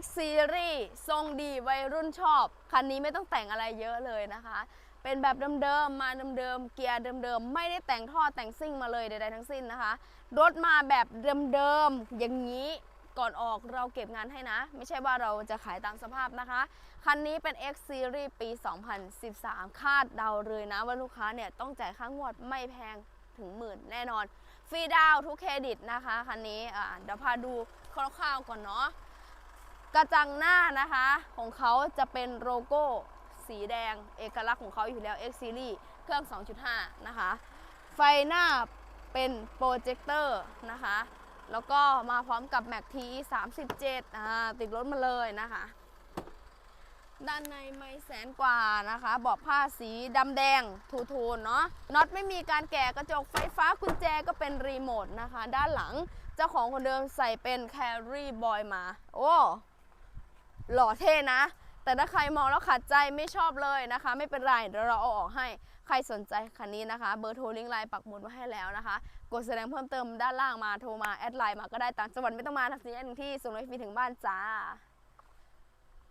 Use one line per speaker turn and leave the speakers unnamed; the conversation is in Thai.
X Series ทรงดีวัยรุ่นชอบ คันนี้ไม่ต้องแต่งอะไรเยอะเลยนะคะ เป็นแบบเดิมๆ มาเดิมๆ เกียร์เดิมๆ ไม่ได้แต่งท่อแต่งซิ่งมาเลยใดๆทั้งสิ้นนะคะ รถมาแบบเดิมๆ อย่างนี้ก่อนออกเราเก็บงานให้นะ ไม่ใช่ว่าเราจะขายตามสภาพนะคะ คันนี้เป็น X Series ปี 2013 คาดเดาเลยนะว่าลูกค้าเนี่ยต้องจ่ายค่างวดไม่แพงถึงหมื่นแน่นอน ฟรีดาวน์ทุกเครดิตนะคะ คันนี้เดี๋ยวพาดูคร่าวๆก่อนเนาะ กระจังหน้านะคะของเขาจะเป็นโลโก้สีแดง เอกลักษณ์ของเขาอยู่แล้ว X Series เครื่อง 2.5 นะคะ ไฟหน้าเป็นโปรเจคเตอร์นะคะ แล้วก็มาพร้อมกับ Mac T 37อ่าติดรถมาเลยนะคะ ด้านในไม่แสนกว่านะคะเบาะผ้าสีดำแดงทูโทนเนาะน็อตไม่มีการแกะกระจกไฟฟ้ากุญแจก็เป็นรีโมทนะคะ ด้านหลังเจ้าของคนเดิมใส่เป็นแครี่บอยมา โอ้ หล่อเท่นะ แต่ถ้าใครมองแล้วขัดใจไม่ชอบเลยนะคะ ไม่เป็นไรเดี๋ยวเราเอาออกให้ใครสนใจคันนี้นะคะ เบอร์โทรลิงก์ไลน์ปักหมุดมาให้แล้วนะคะ กดแสดงเพิ่มเติมด้านล่างมาโทรมาแอดไลน์มาก็ได้ต่างจังหวัดไม่ต้องมาทักษีหนึ่งที่ส่งรถฟรีถึงบ้านจ้า